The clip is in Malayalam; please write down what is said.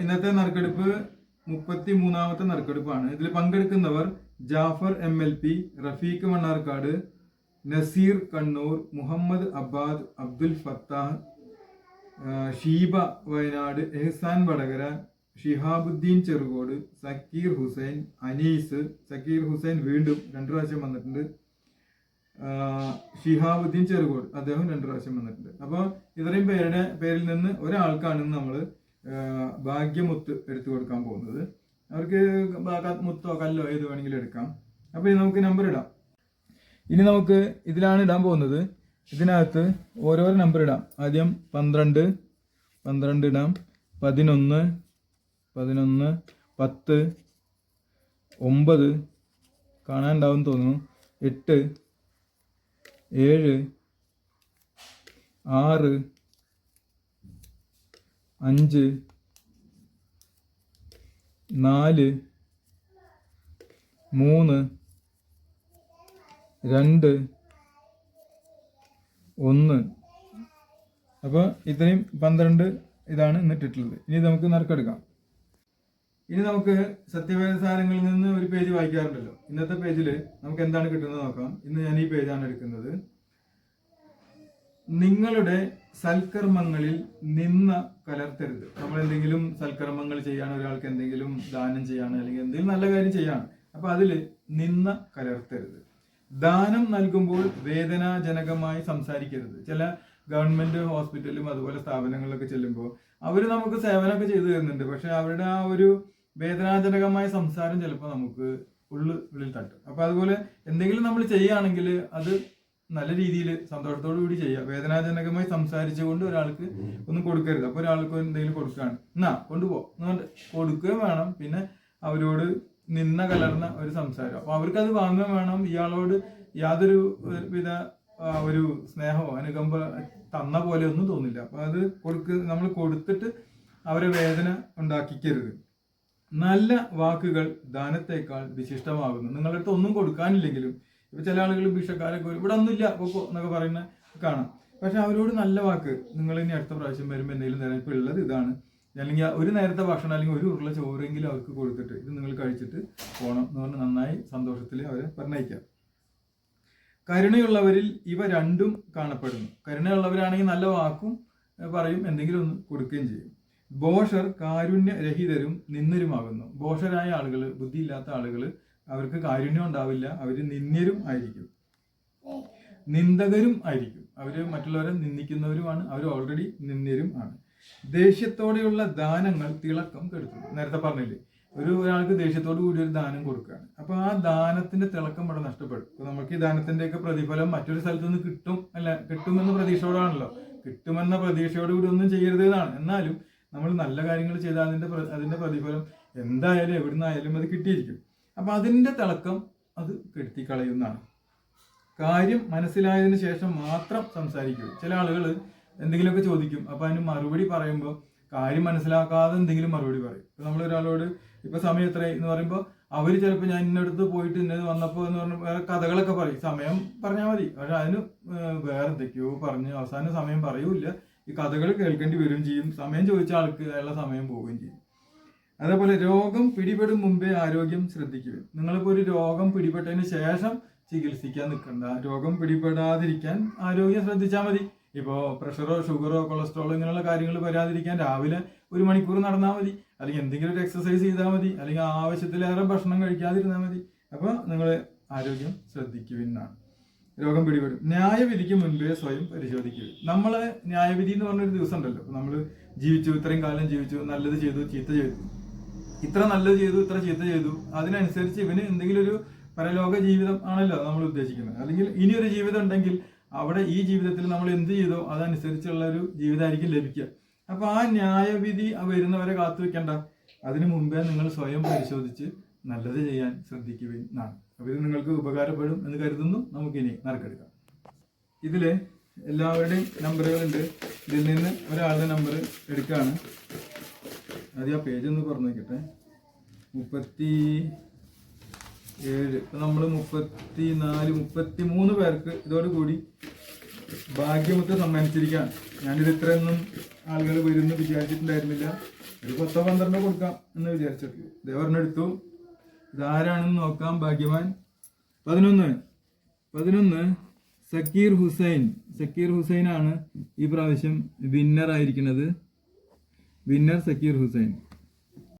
ഇന്നത്തെ നറുക്കെടുപ്പ് മുപ്പത്തി മൂന്നാമത്തെ നറുക്കെടുപ്പാണ്. ഇതിൽ പങ്കെടുക്കുന്നവർ Jafar M L P Rafeeq Mannarkkad Naseer Kannur Muhammad Abbad Abdul Fattah Sheeba Wayanad Ehsan Vadakara Shihabuddin Cherukode Zakir Hussain Anees Zakir Hussain വീണ്ടും രണ്ടു പ്രാവശ്യം വന്നിട്ടുണ്ട്. ഷിഹാബുദ്ദീൻ ചെറുകോട് അദ്ദേഹം രണ്ടു പ്രാവശ്യം വന്നിട്ടുണ്ട്. അപ്പോൾ ഇത്രയും പേരുടെ പേരിൽ നിന്ന് ഒരാൾക്കാണ് നമ്മൾ ഭാഗ്യമുത്ത് എടുത്തു കൊടുക്കാൻ പോകുന്നത്. അവർക്ക് മുത്തോ കല്ലോ ഏത് വേണമെങ്കിലും എടുക്കാം. അപ്പോൾ ഇനി നമുക്ക് നമ്പർ ഇടാം. ഇനി നമുക്ക് ഇതിലാണ് ഇടാൻ പോകുന്നത്. ഇതിനകത്ത് ഓരോരോ നമ്പർ ഇടാം. ആദ്യം പന്ത്രണ്ട് പന്ത്രണ്ട് ഇടാം. പതിനൊന്ന് പതിനൊന്ന് പത്ത് ഒമ്പത്. കാണാനുണ്ടാവും തോന്നുന്നു. എട്ട് ഏഴ് ആറ് അഞ്ച് നാല് മൂന്ന് രണ്ട് ഒന്ന്. അപ്പോൾ ഇത്രയും പന്ത്രണ്ട് ഇതാണ് ഇന്നിട്ടിട്ടുള്ളത്. ഇനി നമുക്ക് നറുക്കെടുക്കാം. ഇനി നമുക്ക് സത്യവേദസാരങ്ങളിൽ നിന്ന് ഒരു പേജ് വായിക്കാറുണ്ടല്ലോ. ഇന്നത്തെ പേജിൽ നമുക്ക് എന്താണ് കിട്ടുന്നത് നോക്കാം. ഇന്ന് ഞാൻ ഈ പേജാണ് എടുക്കുന്നത്. നിങ്ങളുടെ സൽക്കർമ്മങ്ങളിൽ നിന്ന് കലർത്തരുത്. നമ്മൾ എന്തെങ്കിലും സൽക്കർമ്മങ്ങൾ ചെയ്യാണ് ഒരാൾക്ക് എന്തെങ്കിലും ദാനം ചെയ്യാണ് അല്ലെങ്കിൽ എന്തെങ്കിലും നല്ല കാര്യം ചെയ്യാണ് അപ്പൊ അതിൽ നിന്ന് കലർത്തരുത്. ദാനം നൽകുമ്പോൾ വേദനാജനകമായി സംസാരിക്കരുത്. ചില ഗവൺമെന്റ് ഹോസ്പിറ്റലും അതുപോലെ സ്ഥാപനങ്ങളിലൊക്കെ ചെല്ലുമ്പോൾ അവർ നമുക്ക് സേവനമൊക്കെ ചെയ്തു തരുന്നുണ്ട്. പക്ഷെ അവരുടെ ആ ഒരു വേദനാജനകമായ സംസാരം ചിലപ്പോൾ നമുക്ക് ഉള്ളു ഉള്ളിൽ തട്ടും. അപ്പൊ അതുപോലെ എന്തെങ്കിലും നമ്മൾ ചെയ്യുകയാണെങ്കിൽ അത് നല്ല രീതിയിൽ സന്തോഷത്തോടു കൂടി ചെയ്യുക. വേദനാജനകമായി സംസാരിച്ചുകൊണ്ട് ഒരാൾക്ക് ഒന്നും കൊടുക്കരുത്. അപ്പൊ ഒരാൾക്ക് എന്തെങ്കിലും കൊടുക്കുകയാണ്. എന്നാ കൊണ്ടുപോ. എന്ന് പറഞ്ഞിട്ട് കൊടുക്കുകയും വേണം. പിന്നെ അവരോട് നിന്ന കലർന്ന ഒരു സംസാരം. അപ്പൊ അവർക്ക് അത് വാങ്ങുകയും വേണം. ഇയാളോട് യാതൊരു വിധ ഒരു സ്നേഹമോ അനുകമ്പ തന്ന പോലെ ഒന്നും തോന്നില്ല. അപ്പൊ അത് കൊടുക്ക നമ്മൾ കൊടുത്തിട്ട് അവരെ വേദന ഉണ്ടാക്കിക്കരുത്. നല്ല വാക്കുകൾ ദാനത്തേക്കാൾ വിശിഷ്ടമാകുന്നു. നിങ്ങളുടെ അടുത്ത് ഒന്നും കൊടുക്കാനില്ലെങ്കിലും ചില ആളുകൾ ഭിക്ഷക്കാരൊക്കെ വരും, ഇവിടെ ഒന്നുമില്ല പൊക്കോ എന്നൊക്കെ പറയുന്ന കാണാം. പക്ഷെ അവരോട് നല്ല വാക്ക്. നിങ്ങൾ ഇനി അടുത്ത പ്രാവശ്യം വരുമ്പോൾ എന്തെങ്കിലും തരാം. ഇപ്പൊ ഉള്ളത് ഇതാണ്. അല്ലെങ്കിൽ ഒരു നേരത്തെ ഭക്ഷണം അല്ലെങ്കിൽ ഒരു ഉരുള ചോറെങ്കിലും അവർക്ക് കൊടുത്തിട്ട് ഇത് നിങ്ങൾ കഴിച്ചിട്ട് പോകണം എന്ന് പറഞ്ഞ് നന്നായി സന്തോഷത്തിൽ അവരെ പറഞ്ഞയക്കാം. കരുണയുള്ളവരിൽ ഇവ രണ്ടും കാണപ്പെടുന്നു. കരുണയുള്ളവരാണെങ്കിൽ നല്ല വാക്കും പറയും എന്തെങ്കിലും ഒന്ന് കൊടുക്കുകയും ചെയ്യും. ബോഷർ കാരുണ്യരഹിതരും നിന്നരുമാകുന്നു. ബോഷരായ ആളുകൾ ബുദ്ധിയില്ലാത്ത ആളുകൾ അവർക്ക് കാരുണ്യം ഉണ്ടാവില്ല. അവർ നിന്ദ്യരും ആയിരിക്കും. നിന്ദകരും ആയിരിക്കും. അവർ മറ്റുള്ളവരെ നിന്ദിക്കുന്നവരുമാണ്. അവർ ഓൾറെഡി നിന്ദ്യരും ആണ്. ദേഷ്യത്തോടെയുള്ള ദാനങ്ങൾ തിളക്കം കെടുത്തുന്നു നേരത്തെ പറഞ്ഞില്ലേ ഒരു ഒരാൾക്ക് ദേഷ്യത്തോടു കൂടി ഒരു ദാനം കൊടുക്കുകയാണ്. അപ്പൊ ആ ദാനത്തിന്റെ തിളക്കം ഇവിടെ നഷ്ടപ്പെടും. അപ്പൊ നമുക്ക് ഈ ദാനത്തിന്റെ ഒക്കെ പ്രതിഫലം മറ്റൊരു സ്ഥലത്ത് നിന്ന് കിട്ടും അല്ല കിട്ടുമെന്ന പ്രതീക്ഷയോടാണല്ലോ. കിട്ടുമെന്ന പ്രതീക്ഷയോട് കൂടി ഒന്നും ചെയ്യരുത് എന്നാണ്. എന്നാലും നമ്മൾ നല്ല കാര്യങ്ങൾ ചെയ്താൽ അതിന്റെ അതിന്റെ പ്രതിഫലം എന്തായാലും എവിടുന്നായാലും അത് കിട്ടിയിരിക്കും. അപ്പൊ അതിന്റെ തിളക്കം അത് കെടുത്തി കളയുന്നതാണ് കാര്യം മനസ്സിലായതിന് ശേഷം മാത്രം സംസാരിക്കൂ. ചില ആളുകൾ എന്തെങ്കിലുമൊക്കെ ചോദിക്കും. അപ്പൊ അതിന് മറുപടി പറയുമ്പോൾ കാര്യം മനസ്സിലാക്കാതെ എന്തെങ്കിലും മറുപടി പറയും. ഇപ്പൊ നമ്മൾ ഒരാളോട് ഇപ്പൊ സമയം എത്ര എന്ന് പറയുമ്പോൾ അവർ ചിലപ്പോൾ ഞാൻ ഇന്നടുത്ത് പോയിട്ട് ഇന്നത് വന്നപ്പോൾ എന്ന് പറഞ്ഞ വേറെ കഥകളൊക്കെ പറയും. സമയം പറഞ്ഞാൽ മതി. പക്ഷെ അതിന് വേറെ എന്തൊക്കെയോ പറഞ്ഞ് അവസാന സമയം പറയൂല ഈ കഥകൾ കേൾക്കേണ്ടി വരികയും ചെയ്യും. സമയം ചോദിച്ച ആൾക്ക് അയാളുടെ സമയം പോവുകയും ചെയ്യും. അതേപോലെ രോഗം പിടിപെടും മുമ്പേ ആരോഗ്യം ശ്രദ്ധിക്കുക നിങ്ങളിപ്പോൾ ഒരു രോഗം പിടിപെട്ടതിന് ശേഷം ചികിത്സിക്കാൻ നിൽക്കണ്ട. രോഗം പിടിപെടാതിരിക്കാൻ ആരോഗ്യം ശ്രദ്ധിച്ചാൽ മതി. ഇപ്പോൾ പ്രഷറോ ഷുഗറോ കൊളസ്ട്രോളോ ഇങ്ങനെയുള്ള കാര്യങ്ങൾ വരാതിരിക്കാൻ രാവിലെ ഒരു മണിക്കൂർ നടന്നാൽ മതി. അല്ലെങ്കിൽ എന്തെങ്കിലും ഒരു എക്സസൈസ് ചെയ്താൽ മതി. അല്ലെങ്കിൽ ആവശ്യത്തിലേറെ ഭക്ഷണം കഴിക്കാതിരുന്നാൽ മതി. അപ്പോൾ നിങ്ങൾ ആരോഗ്യം ശ്രദ്ധിക്കുവിനാണ്. രോഗം പിടിപെടും. ന്യായവിധിക്ക് മുൻപേ സ്വയം പരിശോധിക്കുക നമ്മൾ ന്യായവിധി എന്ന് പറഞ്ഞൊരു ദിവസം ഉണ്ടല്ലോ നമ്മൾ ജീവിച്ചു ഇത്രയും കാലം ജീവിച്ചു നല്ലത് ചെയ്തു ചീത്ത ചെയ്തു. ഇത്ര നല്ലത് ചെയ്തു ഇത്ര ചീത്ത ചെയ്തു. അതിനനുസരിച്ച് ഇവന് എന്തെങ്കിലും ഒരു പരലോക ജീവിതം ആണല്ലോ നമ്മൾ ഉദ്ദേശിക്കുന്നത്. അല്ലെങ്കിൽ ഇനി ഒരു ജീവിതം ഉണ്ടെങ്കിൽ അവിടെ ഈ ജീവിതത്തിൽ നമ്മൾ എന്ത് ചെയ്തോ അതനുസരിച്ചുള്ള ഒരു ജീവിതമായിരിക്കും ലഭിക്കുക. അപ്പൊ ആ ന്യായവിധി വരുന്നവരെ കാത്തു വെക്കണ്ട. അതിനു മുമ്പേ നിങ്ങൾ സ്വയം പരിശോധിച്ച് നല്ലത് ചെയ്യാൻ ശ്രദ്ധിക്കുകയും എന്നാണ്. അപ്പൊ ഇത് നിങ്ങൾക്ക് ഉപകാരപ്പെടും എന്ന് കരുതുന്നു. നമുക്കിനി നറുക്കെടുക്കാം. ഇതിൽ എല്ലാവരുടെയും നമ്പറുകളുണ്ട് ഇതിൽ നിന്ന് ഒരാളുടെ നമ്പർ എടുക്കുകയാണ് ആദ്യം ആ പേജ് ഒന്ന് പറഞ്ഞു നോക്കട്ടെ മുപ്പത്തി ഏഴ് ഇപ്പൊ നമ്മൾ മുപ്പത്തി നാല് മുപ്പത്തി മൂന്ന് പേർക്ക് ഇതോടുകൂടി ഭാഗ്യമുത്ത് സമ്മാനിച്ചിരിക്കുകയാണ്. ഞാനിത് ഇത്രയൊന്നും ആളുകൾ വരുമെന്ന് വിചാരിച്ചിട്ടുണ്ടായിരുന്നില്ല. ഒരു പത്തോ പന്ത്രണ്ടോ കൊടുക്കാം എന്ന് വിചാരിച്ചിട്ടുള്ളൂ ദേവറിനെടുത്തു ഇതാരാണെന്ന് നോക്കാം ഭാഗ്യവാൻ. പതിനൊന്ന്. പതിനൊന്ന് സക്കീർ ഹുസൈൻ. സക്കീർ ഹുസൈൻ ആണ് ഈ പ്രാവശ്യം വിന്നർ ആയിരിക്കുന്നത്. വിന്നർ സക്കീർ ഹുസൈൻ